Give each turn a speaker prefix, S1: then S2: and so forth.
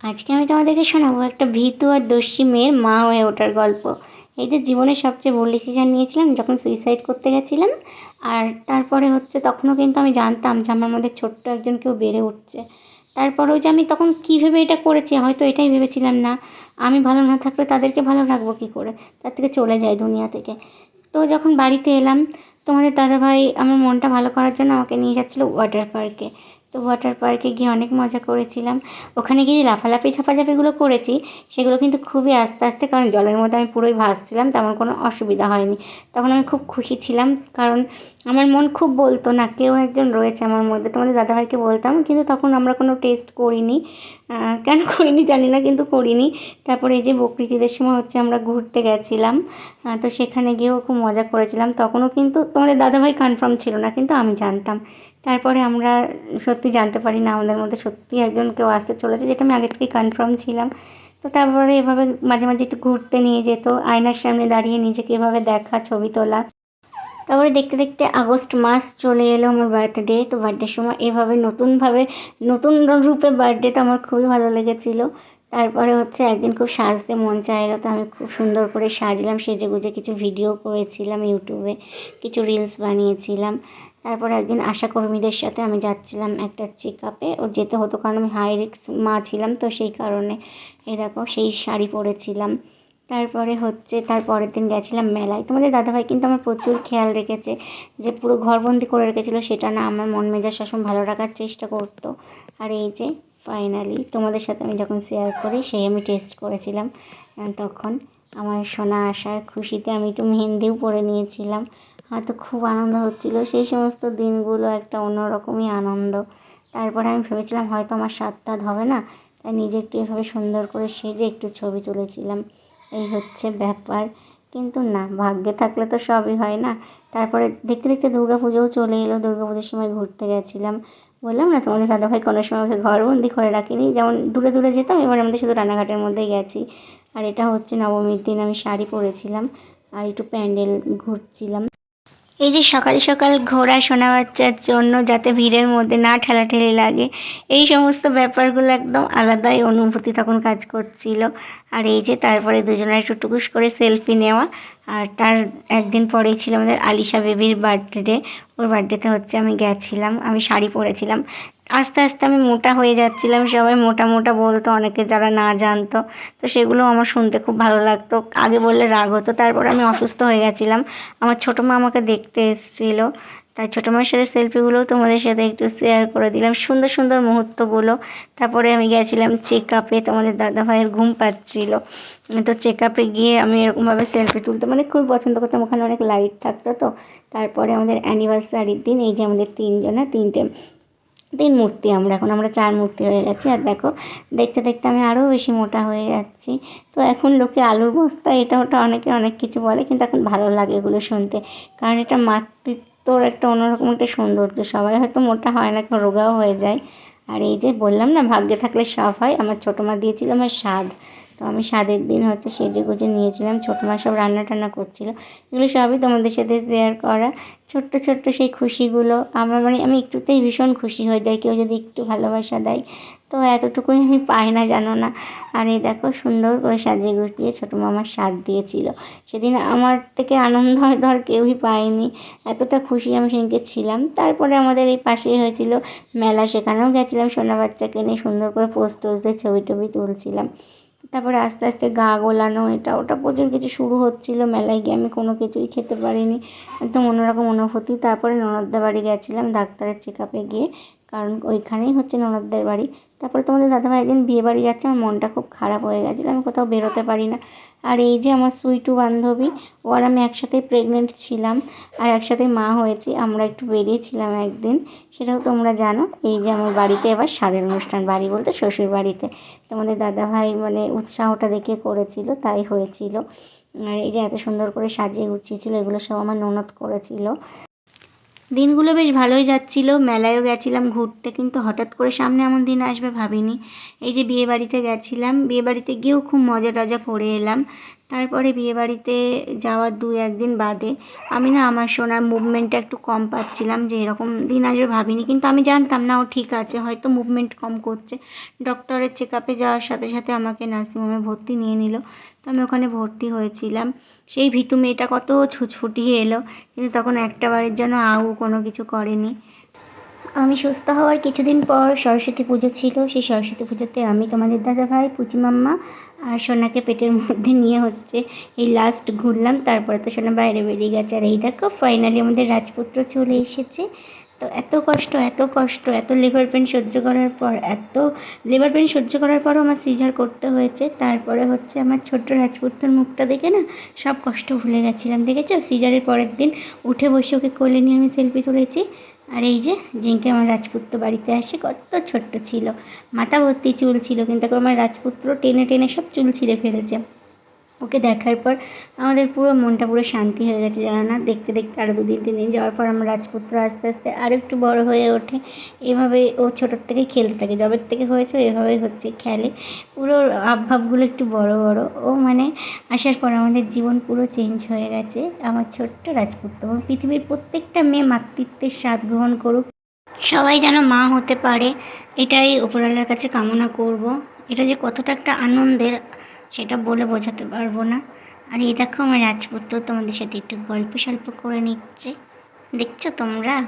S1: আজকে আমি তোমাদেরকে শোনাবো একটা ভীতু আর দস্যি মেয়ের মা হয়ে ওঠার গল্প। এই যে জীবনের সবচেয়ে ভুল ডিসিশান নিয়েছিলাম, যখন সুইসাইড করতে গেছিলাম, আর তারপরে হচ্ছে তখনও কিন্তু আমি জানতাম যে আমার মধ্যে ছোট্ট একজন কেউ বেড়ে উঠছে। তারপরেও যে আমি তখন কী ভেবে এটা করেছি, হয়তো এটাই ভেবেছিলাম না। আমি ভালো না থাকলে তাদেরকে ভালো রাখব কী করে? তার থেকে চলে যায় দুনিয়া থেকে। তো যখন বাড়িতে এলাম, তোমাদের দাদাভাই আমার মনটা ভালো করার জন্য আমাকে নিয়ে যাচ্ছিল ওয়াটার পার্কে তো ওয়াটার পার্কে গিয়ে অনেক মজা করেছিলাম। ওখানে গিয়ে লাফালাফি ঝাপাঝাপিগুলো করেছি, সেগুলো কিন্তু খুবই আস্তে আস্তে, কারণ জলের মধ্যে আমি পুরোই ভাসছিলাম, তেমন কোনো অসুবিধা হয়নি। তখন আমি খুব খুশি ছিলাম, কারণ আমার মন খুব বলতো না, কেউ একজন রয়েছে আমার মধ্যে, তোমাদের দাদাভাইকে বলতাম, কিন্তু তখন আমরা কোনো টেস্ট করিনি। কেন করিনি জানি না, কিন্তু করিনি। তারপরে এই যে বকৃতিদের সময় হচ্ছে আমরা ঘুরতে গেছিলাম তো সেখানে গিয়েও খুব মজা করেছিলাম। তখনও কিন্তু তোমাদের দাদাভাই কনফার্ম ছিল না, কিন্তু আমি জানতাম। তারপরে আমরা সত্যি জানতে পারি না আমাদের মধ্যে সত্যি একজন কেউ আসতে চলেছে, যেটা আমি আগে থেকেই কনফার্ম ছিলাম। তো তারপরে এভাবে মাঝে মাঝে একটু ঘুরতে নিয়ে যেত, আয়নার সামনে দাঁড়িয়ে নিজেকে এভাবে দেখা, ছবি তোলা। তারপরে দেখতে দেখতে আগস্ট মাস চলে এলো আমার বার্থডে তো বার্থডের সময় এভাবে নতুনভাবে, নতুন রূপে বার্থডেটা আমার খুবই ভালো লেগেছিলো। তারপরে হচ্ছে একদিন খুব সাজতে মন চাইলো, তো আমি খুব সুন্দর করে সাজলাম সেজে গুজে কিছু ভিডিও করেছিলাম ইউটিউবে, কিছু রিলস বানিয়েছিলাম। তারপরে একদিন আশাকর্মীদের সাথে আমি যাচ্ছিলাম একটা চেক আপে ও যেতে হতো কারণ আমি হাই রিক্স মা ছিলাম, তো সেই কারণে এ দেখো সেই শাড়ি পরেছিলাম। তারপরে হচ্ছে তার পরের দিন গেছিলাম মেলায়। তোমাদের দাদাভাই কিন্তু আমার প্রচুর খেয়াল রেখেছে, যে পুরো ঘরবন্দি করে রেখেছিলো, সেটা না আমার মন মেজাজ সবসময় ভালো রাখার চেষ্টা করতো। আর এই যে ফাইনালি তোমাদের সাথে আমি যখন শেয়ার করি, সেই আমি টেস্ট করেছিলাম তখন আমার সোনা আসার খুশিতে আমি একটু মেহেন্দিও পরে নিয়েছিলাম। হয়তো খুব আনন্দ হচ্ছিল, সেই সমস্ত দিনগুলো একটা অন্যরকমই আনন্দ। তারপরে আমি ভেবেছিলাম, হয়তো আমার স্বাদটা হবে না, তাই নিজে একটু এভাবে সুন্দর করে সেজে একটু ছবি তুলেছিলাম। এই হচ্ছে ব্যাপার। কিন্তু না, ভাগ্যে থাকলে তো সবই হয় না। তারপরে দেখতে দেখতে দুর্গা পুজোও চলে এলো। দুর্গা পুজোর সময় ঘুরতে গেছিলাম। বললাম না তোমাদের দাদা ভাই কোনো সময় ওকে ঘরবন্দি করে রাখিনি। যেমন দূরে দূরে যেতাম, এবার আমাদের শুধু রানাঘাটের মধ্যেই গেছি। আর এটা হচ্ছে নবমীর দিন, আমি শাড়ি পরেছিলাম আর একটু প্যান্ডেল ঘুরছিলাম। এই যে সকাল সকাল ঘোরা সোনা বাচ্চার জন্য যাতে ভিড়ের মধ্যে না ঠেলাঠেলি লাগে, এই সমস্ত ব্যাপারগুলো একদম আলাদাই অনুভূতি তখন কাজ করছিল। আর এই যে তারপরে দুজনের একটু টুকুস করে সেলফি নেওয়া, আর তার একদিন পরেই ছিল আমাদের আলিশা বেবির বার্থডে। ওর বার্থডেতে হচ্ছে আমি গেছিলাম, আমি শাড়ি পরেছিলাম। আস্তে আস্তে আমি মোটা হয়ে যাচ্ছিলাম, সবাই মোটা মোটা বলতো, অনেকে যারা না জানতো। তো সেগুলো আমার শুনতে খুব ভালো লাগতো। আগে বললে রাগ হতো, তারপর আমি অসুস্থ হয়ে গেছিলাম। আমার ছোটো মা আমাকে দেখতে এসেছিল, তাই ছোটো মায়ের সাথে সেলফিগুলোও তোমাদের সাথে একটু শেয়ার করে দিলাম। সুন্দর সুন্দর মুহূর্তগুলো। তারপরে আমি গেছিলাম চেক আপে তোমাদের দাদা ভাইয়ের ঘুম পাচ্ছিল। তো চেক আপে গিয়ে আমি এরকমভাবে সেলফি তুলতে মানে খুবই পছন্দ করতাম, ওখানে অনেক লাইট থাকতো তো। তারপরে আমাদের অ্যানিভার্সারির দিন, এই যে আমাদের তিনজনা, তিনটে তিন মূর্তি আমরা, এখন আমরা চার মূর্তি হয়ে গেছি। আর দেখো, দেখতে দেখতে আমি আরও বেশি মোটা হয়ে যাচ্ছি। তো এখন লোকে আলুর বস্তা, এটা ওটা অনেকে অনেক কিছু বলে, কিন্তু এখন ভালো লাগে এগুলো শুনতে। কারণ এটা মাতৃত্বর একটা অন্যরকম একটা সৌন্দর্য। সবাই হয়তো মোটা হয় না, কেউ রোগাও হয়ে যায়। আর এই যে বললাম না, ভাগ্যে থাকলে সব হয়, আমার ছোটো মা দিয়েছিল আমার স্বাদ। তো আমি স্বাদের দিন হচ্ছে সেজে গুজে নিয়েছিলাম। ছোটো মা সব রান্না টান্না করছিল। এগুলো সবই তোমাদের সাথে শেয়ার করা। ছোট্ট ছোট্ট সেই খুশিগুলো আমার মানে আমি একটুতেই ভীষণ খুশি হয়ে যাই কেউ যদি একটু ভালোবাসা দেয়। তো এতটুকুই আমি পাই না, জানো না। আর এই দেখো সুন্দর করে সাজিয়ে গুছিয়ে ছোটো মামার স্বাদ দিয়েছিল। সেদিন আমার থেকে আনন্দ হয়তো আর কেউই পায়নি। এতটা খুশি আমি সেদিনকে ছিলাম। তারপরে আমাদের এই পাশেই হয়েছিল মেলা, সেখানেও গেছিলাম সোনা বাচ্চাকে নিয়ে। সুন্দর করে পোস্ট টোস্ট দিয়ে ছবি টবি তুলছিলাম। তারপরে আস্তে আস্তে গা গোলানো, এটা ওটা প্রচুর কিছু শুরু হচ্ছিল মেলায় গিয়ে, আমি কোনো কিছুই খেতে পারিনি। একদম অন্যরকম অনুভূতি। তারপরে ননদদের বাড়ি গেছিলাম ডাক্তারের চেক আপে গিয়ে। কারণ ওইখানেই হচ্ছে ননদদের বাড়ি। তারপরে তোমাদের দাদাভাই একদিন বিয়ে বাড়ি যাচ্ছে, আমার মনটা খুব খারাপ হয়ে গেছিল, আমি কোথাও বেরোতে পারি না। আর এই যে আমার সুইটু বান্ধবী ও আর আমি একসাথেই প্রেগনেন্ট ছিলাম আর একসাথে মা হয়েছি, আমরা একটু বেরিয়েছিলাম একদিন। সেটাও তোমরা জানো, এই যে আমার বাড়িতে এবার স্বাদের অনুষ্ঠান, বাড়ি বলতে শ্বশুর বাড়িতে। তোমাদের দাদাভাই মানে উৎসাহটা দেখে করেছিল, তাই হয়েছিল। আর এই যে এত সুন্দর করে সাজিয়ে গুছিয়েছিল, এগুলো সব আমার ননদ করেছিল। দিনগুলো বেশ ভালোই যাচ্ছিল, মেলায়ও গেছিলাম ঘুরতে, কিন্তু হঠাৎ করে সামনে এমন দিন আসবে ভাবিনি। এই যে বিয়ে বাড়িতে গেছিলাম বিয়ে বাড়িতে গিয়েও খুব মজা টজা করে এলাম। তারপরে বিয়েবাড়িতে যাওয়ার দু একদিন বাদে আমি না আমার সোনার মুভমেন্টটা একটু কম পাচ্ছিলাম, যে এরকম দিন আসবে ভাবিনি। কিন্তু আমি জানতাম না ও ঠিক আছে, হয়তো মুভমেন্ট কম করছে। ডক্টরের চেক আপে যাওয়ার সাথে সাথে আমাকে নার্সিংহোমে ভর্তি নিয়ে নিল। তো আমি ওখানে ভর্তি হয়েছিলাম। সেই ভীতু মেয়েটা কত ছুটফুটিয়ে এলো, কিন্তু তখন একটা বারের জন্য আউ কোনো কিছু করেনি। আমি সুস্থ হওয়ার কিছুদিন পর সরস্বতী পুজো ছিল। সেই সরস্বতী পুজোতে আমি তোমাদের দাদা ভাই পুচি মাম্মা আর সোনাকে পেটের মধ্যে নিয়ে হচ্ছে এই লাস্ট ঘুরলাম। তারপরে তো সোনা বাইরে বেরিয়ে গেছে। আর এই দেখো ফাইনালি আমাদের রাজপুত্র চলে এসেছে। তো এত কষ্ট এত কষ্ট, এত লেবার পেন সহ্য করার পর, এত লেবার পেন সহ্য করার পরও আমার সিজার করতে হয়েছে। তারপরে হচ্ছে আমার ছোট্ট রাজপুত্রের মুখটা দেখে না সব কষ্ট ভুলে গেছিলাম, দেখেছ? সিজারের পরের দিন উঠে বসে ওকে কোলে নিয়ে আমি সেলফি তুলেছি। আর এই যে, জিঙ্কে আমার রাজপুত্র বাড়িতে আসে, কত ছোট্ট ছিল। মাথা ভর্তি চুল ছিল, কিন্তু আমার রাজপুত্র টেনে টেনে সব চুল ছিঁড়ে ফেলেছে। ওকে দেখার পর আমাদের পুরো মনটা পুরো শান্তি হয়ে গেছে জানো না দেখতে দেখতে আরও দুদিন তিন দিন যাওয়ার পর আমার রাজপুত্র আস্তে আস্তে আরও একটু বড় হয়ে ওঠে। এভাবে ও ছোটোর থেকে খেলতে থাকে জবের থেকে হয়েছে এভাবেই হচ্ছে খেলে। পুরো হাবভাবগুলো একটু বড় বড়। ও মানে আসার পর আমাদের জীবন পুরো চেঞ্জ হয়ে গেছে। আমার ছোট্ট রাজপুত্র পৃথিবীর প্রত্যেকটা মেয়ে মাতৃত্বের স্বাদ গ্রহণ করুক। সবাই যেন মা হতে পারে, এটাই উপরওয়ালার কাছে কামনা করব। এটা যে কতটা একটা আনন্দের সেটা বলে বোঝাতে পারব না। আর এই দেখো, আমার রাজপুত্র তোমাদের সাথে একটু গল্প সল্প করে নিচ্ছে। দেখছ তোমরা?